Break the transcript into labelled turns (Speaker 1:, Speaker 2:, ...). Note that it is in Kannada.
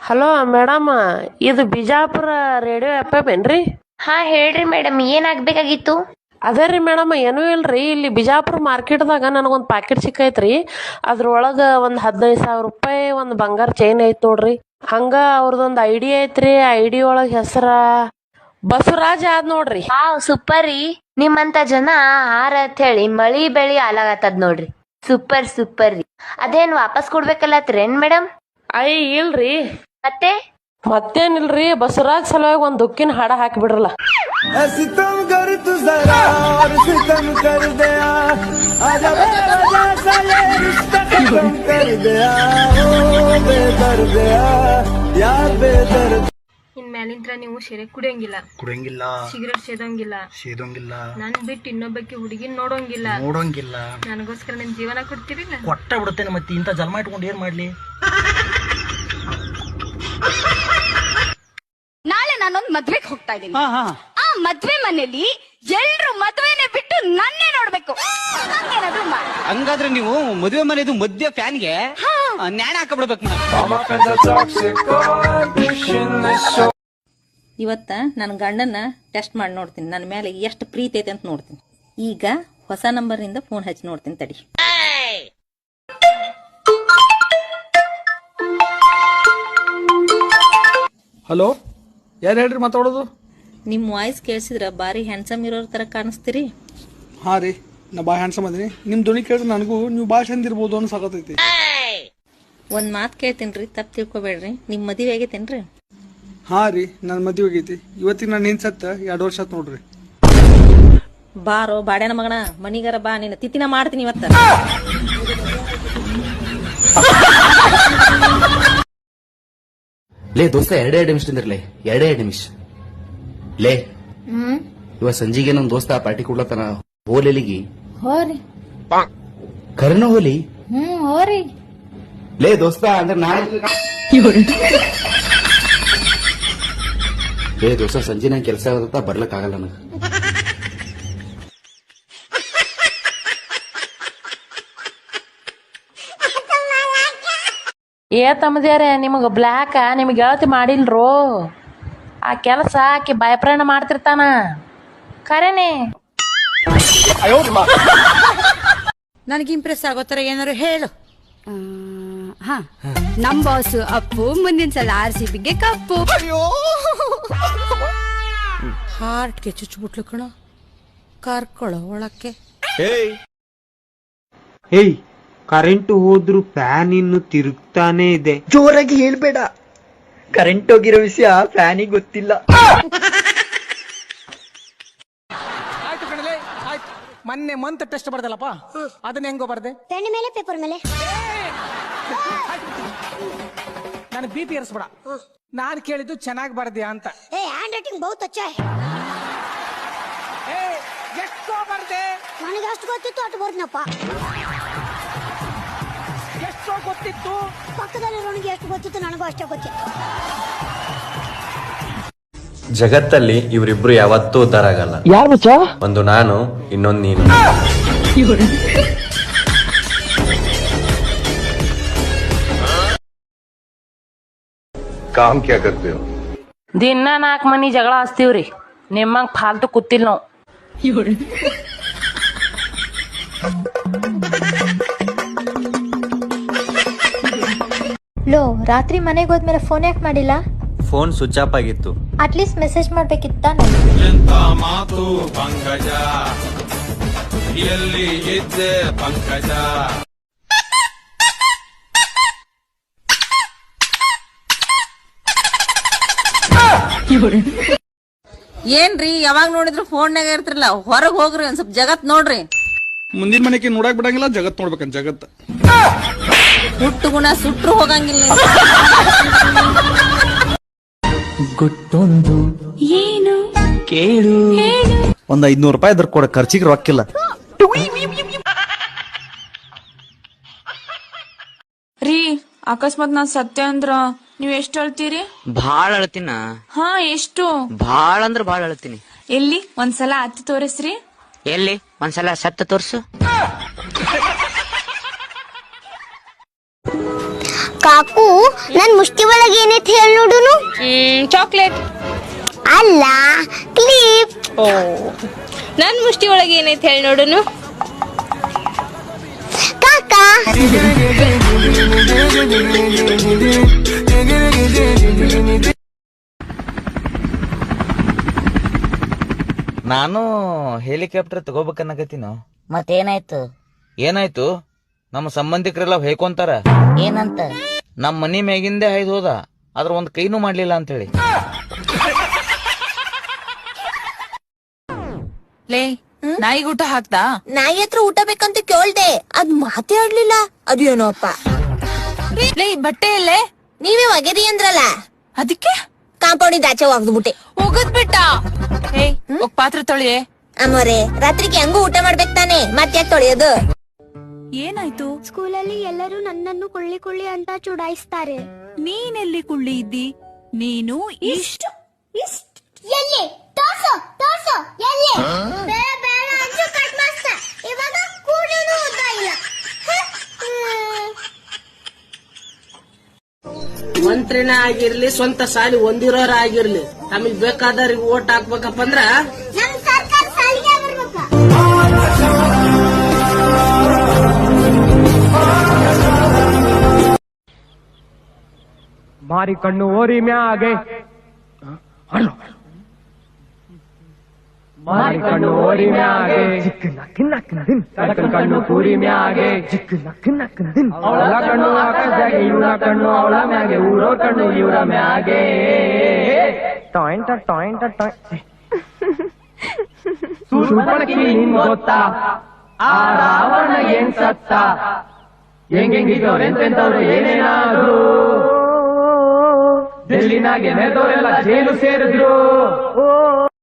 Speaker 1: ಹಲೋ ಮೇಡಮ್ ಇದು ಬಿಜಾಪುರ ರೇಡಿಯೋ ಆಪ್ ಏನ್ರಿ?
Speaker 2: ಹಾ ಹೇಳ್ರಿ ಮೇಡಮ್ ಏನಾಗಬೇಕಾಗಿತ್ತು
Speaker 1: ಅದೇ ರೀ ಮೇಡಮ್ ಏನೂ ಇಲ್ರಿ ಇಲ್ಲಿ ಬಿಜಾಪುರ ಮಾರ್ಕೆಟ್ದಾಗ ನನಗೊಂದು ಪ್ಯಾಕೆಟ್ ಸಿಕ್ಕೈತ್ರಿ. ಅದ್ರೊಳಗೆ ಒಂದು ಹದಿನೈದು ಸಾವಿರ ರೂಪಾಯಿ ಒಂದು ಬಂಗಾರ ಚೈನ್ ಐತ್ ನೋಡ್ರಿ. ಹಂಗ ಐ ಐಡಿ ಐತ್ರಿ ಐಡಿ ಒಳಗೆ ಹೆಸರ ಬಸವರಾಜ್ ಆದ್ ನೋಡ್ರಿ.
Speaker 2: ಹಾ ಸೂಪರ್ ರೀ. ನಿಮ್ಮಂತ ಜನ ಹಾರ ಅಂತ ಹೇಳಿ ಮಳಿ ಬೆಳಿ ಆಲಾಗತ್ತದ್ ನೋಡ್ರಿ. ಸೂಪರ್ ಸೂಪರ್ ರೀ. ಅದೇನ್ ವಾಪಸ್ ಏನ್ ಮೇಡಮ್?
Speaker 1: ಐ ಇಲ್ರಿ.
Speaker 2: ಮತ್ತೆ?
Speaker 1: ಮತ್ತೇನಿಲ್ರಿ ಬಸವರಾಜ್ ಸಲುವಾಗಿ ಒಂದ್ ದುಃಖಿನ ಹಾಡ ಹಾಕಿಬಿಡ್ರಲ್ಲ.
Speaker 3: ಇನ್ ಮ್ಯಾಲಿಂತ್ರ ನೀವು ಸೆರೆ ಕುಡಿಯಂಗಿಲ್ಲ.
Speaker 4: ಕುಡಿಯಂಗಿಲ್ಲ.
Speaker 3: ಸಿಗರೇಟ್ ಸೇದಂಗಿಲ್ಲ.
Speaker 4: ಸೇದಂಗಿಲ್ಲ.
Speaker 3: ನನ್ ಬಿಟ್ಟು ಇನ್ನೊಬ್ಬಕ್ಕೆ ಹುಡುಗಿನ ನೋಡೋಂಗಿಲ್ಲ.
Speaker 4: ನೋಡೋಂಗಿಲ್ಲ.
Speaker 3: ನನಗೋಸ್ಕರ ನಿಮ್ ಜೀವನ ಕೊಡ್ತೀರಿ
Speaker 4: ಕೊಟ್ಟ ಬಿಡುತ್ತೇನೆ ಮತ್ತೆ ಇಂಥ ಜನ್ಮ ಇಟ್ಕೊಂಡು ಏನ್ ಮಾಡ್ಲಿ?
Speaker 5: ಹೋಗ್ತಾ ಇದ್ದೀನಿ. ಆ ಮದ್ವೆ ಮನೇಲಿ ಎಲ್ರು ಮದ್ವೆನೆ ಬಿಟ್ಟು ನನ್ನೇ ನೋಡ್ಬೇಕು. ಹಂಗೇನಾದ್ರು ಮಾಡಿ.
Speaker 6: ಹಂಗಾದ್ರೆ ನೀವು ಮದುವೆ ಮನೆದು ಮಧ್ಯ ಫ್ಯಾನ್ಗೆ ನ್ಯಾಣ ಹಾಕಬಿಡ್ಬೇಕು
Speaker 7: ಇವತ್ತ ನನ್ನ ಗಂಡನ್ನ ಟೆಸ್ಟ್ ಮಾಡಿ ನೋಡ್ತೀನಿ. ನನ್ನ ಮೇಲೆ ಎಷ್ಟು ಪ್ರೀತಿ ಐತೆ ಅಂತ ನೋಡ್ತೀನಿ. ಈಗ ಹೊಸ ನಂಬರ್ನಿಂದ ಫೋನ್ ಹಚ್ಚಿ ನೋಡ್ತೀನಿ ತಡಿ.
Speaker 8: ಹಲೋ ಯಾರು ಹೇಳ್ರಿ ಮಾತಾಡೋದು?
Speaker 7: ನಿಮ್ಮ ವಾಯ್ಸ್ ಕೇಳಿಸಿದ್ರ ಬಾರಿ ಹ್ಯಾಂಡ್ಸಮ್ ಇರೋರ ಥರ ಕಾಣಿಸ್ತೀರಿ?
Speaker 8: ಹಾಂ ರೀ ನಾ ಭಾಳ ಹ್ಯಾಂಡ್ಸಮ್ ಅದೀನಿ. ನಿಮ್ಮ ಧ್ವನಿ ಕೇಳಿದ್ರೆ ನನಗೂ ನೀವು ಭಾಳ ಚಂದ ಇರ್ಬೋದು ಅನ್ನೋ ಸಾಕತೈತಿ
Speaker 7: ಒಂದ್ ಮಾತು ಕೇಳ್ತೀನಿ ತಪ್ಪು ತಿಳ್ಕೊಬೇಡ್ರಿ. ನಿಮ್ಮ ಮದುವೆ ಆಗೈತೇನ್ರಿ
Speaker 8: ಹಾಂ ರೀ ನನ್ನ ಮದುವೆ ಆಗೈತಿ. ಇವತ್ತಿಗೆ ನಾನು ನಿನ್ ಸತ್ತ ಎರಡು ವರ್ಷ ಆತ್ ನೋಡ್ರಿ.
Speaker 7: ಬಾರೋ ಬಾಡ್ಯಾನ ಮಗನ ಮನಿಗಾರ ಬಾ ನಿನ್ನ ತಿತ್ತಿನ ಮಾಡ್ತೀನಿ ಇವತ್ತ.
Speaker 9: ಲೇ ದೋಸ್ತ ಎರಡೇ ಎರಡು ನಿಮಿಷ ತಿಂದಿರ್ಲಿ ಎರಡೇ ಎರಡು ನಿಮಿಷ. ಲೇ. ಇವ ಸಂಜಿಗೆ ನಮ್ ದೋಸ್ತ ಪಾರ್ಟಿ ಕೊಡ್ಲತ್ತಾನ. ಹೋಲಿಲಿಗಿ
Speaker 5: ಹೋರಿ.
Speaker 9: ಕರ್ನ ಹೋಲಿ.
Speaker 5: ಹ್ಮ್ ಹೋರಿ.
Speaker 9: ಲೇ ದೋಸ್ತ ಅಂದ್ರೆ ನಾಳೆ ಲೇ ದೋಸ್ತ ಸಂಜೆ ನಂಗೆ ಕೆಲಸ ಆಗತ್ತ ಬರ್ಲಕ್ ಆಗಲ್ಲ ನನಗ.
Speaker 1: ಏ ತಮ್ಮದ್ಯಾರೆ ನಿಮಗ ಬ್ಲ್ಯಾಕ ನಿಮಗೆ ಗೆಳತಿ ಮಾಡಿಲ್ರೋ. ಆ ಕೆಲಸ ಆಕೆ ಭಯಪ್ರಾಣ ಮಾಡ್ತಿರ್ತಾನ. ಖರೇನೆ.
Speaker 5: ನನಗೆ ಇಂಪ್ರೆಸ್ ಆಗೋ ತರ ಏನಾರು ಹೇಳು. ಹಾ. ನಮ್ ಬಾಸ್ ಅಪ್ಪು ಮುಂದಿನ ಸಲ ಆರ್ ಸಿ ಬಿಗೆ ಕಪ್ಪು.
Speaker 7: ಹಾರ್ಟ್ಗೆ ಚುಚ್ಚಿಬಿಟ್ಲು ಕಣ. ಕರ್ಕೊಳ್ಳೋ ಒಳಕ್ಕೆ.
Speaker 6: ಏಯ್. ಕರೆಂಟ್ ಹೋದ್ರು ಫ್ಯಾನ್ ಇನ್ನು ತಿರುಗ್ತಾನೆ ಇದೆ.
Speaker 10: ಜೋರಾಗಿ ಹೇಳ್ಬೇಡ. ಕರೆಂಟ್ ಹೋಗಿರೋ ವಿಷಯ ಫ್ಯಾನಿಗೆ ಗೊತ್ತಿಲ್ಲ.
Speaker 6: ಆಯ್ತು ಕಣಲೆ ಆಯ್ತು. ಮೊನ್ನೆ ಮಂತ್ ಟೆಸ್ಟ್ ಬರ್ದಲ್ಲಪ್ಪ? ಅದನ್ನ ಹೆಂಗೋ ಬರ್ದೆ?
Speaker 5: ಪೆನ್ ಮೇಲೆ ಪೇಪರ್ ಮೇಲೆ.
Speaker 6: ನಾನು ಬಿ ಪಿ ಏರಿಸ್ಬೇಡ ನಾನು ಕೇಳಿದ್ದು ಚೆನ್ನಾಗಿ ಬರ್ದ್ಯಾ ಅಂತ.
Speaker 5: ಏ ಹ್ಯಾಂಡ್ ರೈಟಿಂಗ್ ಬಹುತ್ ಅಚ್ಚ
Speaker 6: ಏ ಎಷ್ಟೋ ಬರ್ದೆ.
Speaker 5: ನನಗೆ ಅಷ್ಟು ಗೊತ್ತಿತ್ತು ಅಷ್ಟು ಬರ್ದ್ನಪ್ಪ.
Speaker 6: ಎಷ್ಟೋ ಗೊತ್ತಿತ್ತು.
Speaker 5: ಪಕ್ಕದಲ್ಲಿರೋನಿಗೆ ಎಷ್ಟು ಗೊತ್ತಿತ್ತು ನನಗೂ ಅಷ್ಟೇ ಗೊತ್ತಿತ್ತು.
Speaker 9: ಜಗತ್ತಲ್ಲಿ ಇವರಿಬ್ರು ಯಾವತ್ತೂ ಉದ್ಧಾರ ಆಗಲ್ಲ. ಯಾರು ಒಂದು ನಾನು ಇನ್ನೊಂದು ನೀನು.
Speaker 10: ಕಾಮ್ ಕ್ಯಾ ಕರ್ತೀವಿ
Speaker 1: ದಿನ ನಾಲ್ಕು ಮನಿ ಜಗಳ ಹಚ್ತೀವ್ರಿ. ನಿಮ್ಮಂಗ್ ಫಾಲ್ತು ಕೂತಿಲ್ ನಾವು.
Speaker 5: ಲೋ ರಾತ್ರಿ ಮನೆಗೆ ಹೋದ್ಮೇಲೆ ಫೋನ್ ಯಾಕೆ ಮಾಡಿಲ್ಲ?
Speaker 9: ಫೋನ್ ಸ್ವಿಚ್ ಆಫ್ ಆಗಿತ್ತು.
Speaker 5: ಅಟ್ಲೀಸ್ಟ್ ಮೆಸೇಜ್ ಮಾಡ್ಬೇಕಿತ್ತ
Speaker 7: ಏನ್ರಿ ಯಾವಾಗ ನೋಡಿದ್ರು ಫೋನ್ನಾಗ ಇರ್ತಿರಲ್ಲ ಹೊರಗ್ ಹೋಗ್ರಿ ಒಂದ್ ಸ್ವಲ್ಪ ಜಗತ್ ನೋಡ್ರಿ.
Speaker 8: ಮುಂದಿನ ಮನೆಗೆ ನೋಡಕ್ ಬಿಡಂಗಿಲ್ಲ ಜಗತ್ ನೋಡ್ಬೇಕಂತ ಜಗತ್.
Speaker 7: ಹುಟ್ಟು ಗುಣ ಸುಟ್ರು ಹೋಗಂಗಿಲ್ಲ
Speaker 6: ಗೊತ್ತೊಂದು. ಏನು? ಕೇಳು.
Speaker 10: ಒಂದ್ ಐದ್ನೂರು ರೂಪಾಯಿ ಅದ್ರ ಕೊಡ ಖರ್ಚಿಗೆ ರೊಕ್ಕಿಲ್ಲ.
Speaker 3: ರೀ ಅಕಸ್ಮಾತ್ ನಾನ್ ಸತ್ಯ ಅಂದ್ರ ನೀವ್ ಎಷ್ಟ್ ಅಳ್ತೀರಿ?
Speaker 6: ಭಾಳ ಅಳ್ತೀನ?
Speaker 3: ಹಾ ಎಷ್ಟು?
Speaker 6: ಭಾಳ ಅಂದ್ರ ಭಾಳ ಅಳ್ತೀನಿ.
Speaker 3: ಎಲ್ಲಿ? ಒಂದ್ಸಲ ಹತ್ತಿ ತೋರಿಸ್ರಿ.
Speaker 6: ಎಲ್ಲಿ? ಒಂದ್ಸಲ ಸತ್ತ ತೋರ್ಸು.
Speaker 5: ಕಾ
Speaker 11: ಕಾಕು ನನ್ ಮುಷ್ಟಿ ಒಳಗೆ ಏನೈತಿ ಹೇಳಿ ನೋಡುನು?
Speaker 12: ಚಾಕ್ಲೇಟ್
Speaker 11: ಅಲ್ಲ ಕ್ಲಿಪ್
Speaker 12: ಓ ನನ್ ಮುಷ್ಟಿ ಒಳಗೆ ಏನೈತೆ ಹೇಳಿ ನೋಡುನು?
Speaker 11: ಕಾಕ.
Speaker 4: ನಾನು ಹೆಲಿಕಾಪ್ಟರ್ ತಗೋಬೇಕನ್ನಕತ್ತೀನೋ?
Speaker 13: ಮತ್ತೇನಾಯ್ತು?
Speaker 4: ಏನಾಯ್ತು? ನಮ್ಮ ಸಂಬಂಧಿಕರೆಲ್ಲ ಹೇಕೊಂತಾರ
Speaker 13: ಏನಂತ?
Speaker 4: ನಮ್ಮ ಮನಿ ಮ್ಯಾಗಿಂದೆ ಹಾಯ್ದು ಹೋದ. ಆದ್ರ ಒಂದ್ ಕೈನೂ ಮಾಡ್ಲಿಲ್ಲ ಅಂತೇಳಿ.
Speaker 12: ಲೇ ನಾಯಿಗೆ ಊಟ ಹಾಕ್ತಾ
Speaker 14: ನಾಯಿ ಹತ್ರ ಊಟ ಬೇಕಂತ ಕೇಳ್ದೆ. ಅದ್ ಮಾತೇ ಆಡ್ಲಿಲ್ಲ. ಅದು ಏನೋ ಅಪ್ಪ.
Speaker 12: ಲೇ ಬಟ್ಟೆ ಇಲ್ಲೇ
Speaker 14: ನೀವೇ ಒಗೆದಿ ಅಂದ್ರಲ್ಲ.
Speaker 12: ಅದಕ್ಕೆ?
Speaker 14: ಕಾಂಪೌಂಡಿಂದ ಆಚೆ ಒಗ್ದ್ಬಿಟ್ಟೆ.
Speaker 12: ಹೋಗದ್ ಬಿಟ್ಟ? ಏಯ್ ಹೋಗ್ ಪಾತ್ರೆ ತೊಳೆಯೇ.
Speaker 14: ಅಮ್ಮೋರೆ ರಾತ್ರಿಗೆ ಹೆಂಗೂ ಊಟ ಮಾಡ್ಬೇಕು ತಾನೆ? ಮತ್ತೆ ತೊಳೆಯೋದು?
Speaker 12: ಏನಾಯ್ತು?
Speaker 11: ಸ್ಕೂಲಲ್ಲಿ ಎಲ್ಲರೂ ನನ್ನನ್ನು ಕೊಳ್ಳಿ ಕೊಳ್ಳಿ ಅಂತ ಚುಡಾಯಿಸ್ತಾರೆ.
Speaker 12: ನೀನೆಲ್ಲಿ ಕುಳ್ಳಿ ಇದ್ದಿ? ನೀನು ಇಷ್ಟ
Speaker 11: ಎಲ್ಲಿ? ತೋರ್ಸು ತೋರ್ಸು ಎಲ್ಲಿ? ಬೇಡ ಬೇಡ ಅಂದ್ರು ಕಟ್ ಮಾಡ್ಸ್ತಾ ಇವಾಗ ಕೂಡೇನು ಉದ್ದ ಇಲ್ಲ.
Speaker 15: ಮಂತ್ರಿನೇ ಆಗಿರ್ಲಿ ಸ್ವಂತ ಸಾಲಿ ಹೊಂದಿರೋರ ಆಗಿರ್ಲಿ. ನಮಗ್ ಬೇಕಾದವ್ರಿಗೆ ಓಟ್ ಹಾಕ್ಬೇಕಪ್ಪ ಅಂದ್ರ
Speaker 11: ನಮ್ ಸರ್ಕಾರ ಸಾಲಿಗೆ ಬರ್ಬೇಕು
Speaker 16: ಮಾರಿ ಕಣ್ಣು ಓರಿ ಮ್ಯಾಗೆ. ಮಾರಿ ಕಣ್ಣು ಓರಿ ಮ್ಯಾಗೆ. ಸಡಕನ್ ಕಣ್ಣು ಪೂರಿ ಮ್ಯಾಗೆ. ಅವಳ ಕಣ್ಣು ಆಕಾಶದಾಗೆ ಇವಳ ಕಣ್ಣು ಅವಳ ಮ್ಯಾಗೆ. ಊರೋ ಕಣ್ಣು ಇವರ ಮ್ಯಾಗೆ. ಟಾಯಿಂಟ ಟಾಯಿಂಟ ಟಾಯ್ ಸುರ್ಪಣಕಿ ನಿನ್ ಗೊತ್ತಾ. ಆ ರಾವಣ ಏನ್ ಸತ್ತ. ಹೆಂಗೆಂಗಿದ್ದವ್ರು ಎಂತೆಂತವ್ರು ಏನೇನಾದ್ರು. ಡೆಲ್ಲಿನಾಗೆ ನೆರೆದವರೆಲ್ಲ ಜೈಲು ಸೇರಿದ್ರು.